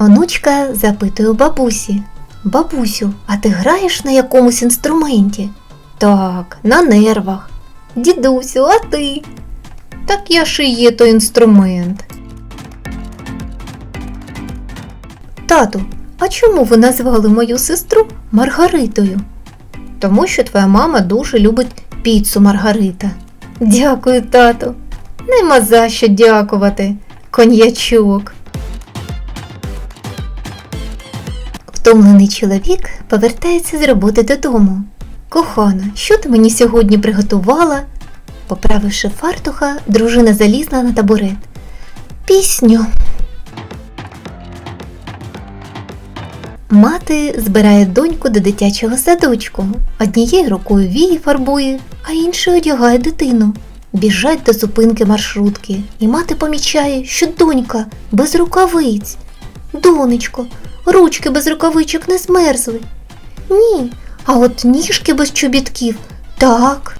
Онучка запитує у бабусі. Бабусю, а ти граєш на якомусь інструменті? Так, на нервах. Дідусю, а ти? Так я ж і є той інструмент. Тату, а чому ви назвали мою сестру Маргаритою? Тому що твоя мама дуже любить піцу Маргарита. Дякую, тату. Нема за що дякувати. Коньячок. Втомлений чоловік повертається з роботи додому. Кохана, що ти мені сьогодні приготувала? Поправивши фартуха, дружина залізла на табурет. Пісню. Мати збирає доньку до дитячого садочку. Однією рукою вії фарбує, а іншою одягає дитину. Біжать до зупинки маршрутки, і мати помічає, що донька без рукавиць. Донечко, ручки без рукавичок не змерзли. Ні, а от ніжки без чобітків так.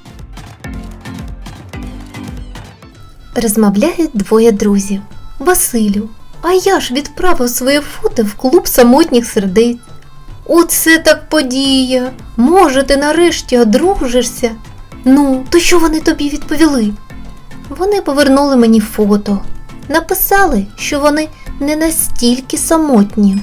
Розмовляють двоє друзів. Василю, а я ж відправив своє фото в клуб самотніх сердець. Оце так подія. Може, ти нарешті одружишся? Ну, то що вони тобі відповіли? Вони повернули мені фото. Написали, що вони не настільки самотні.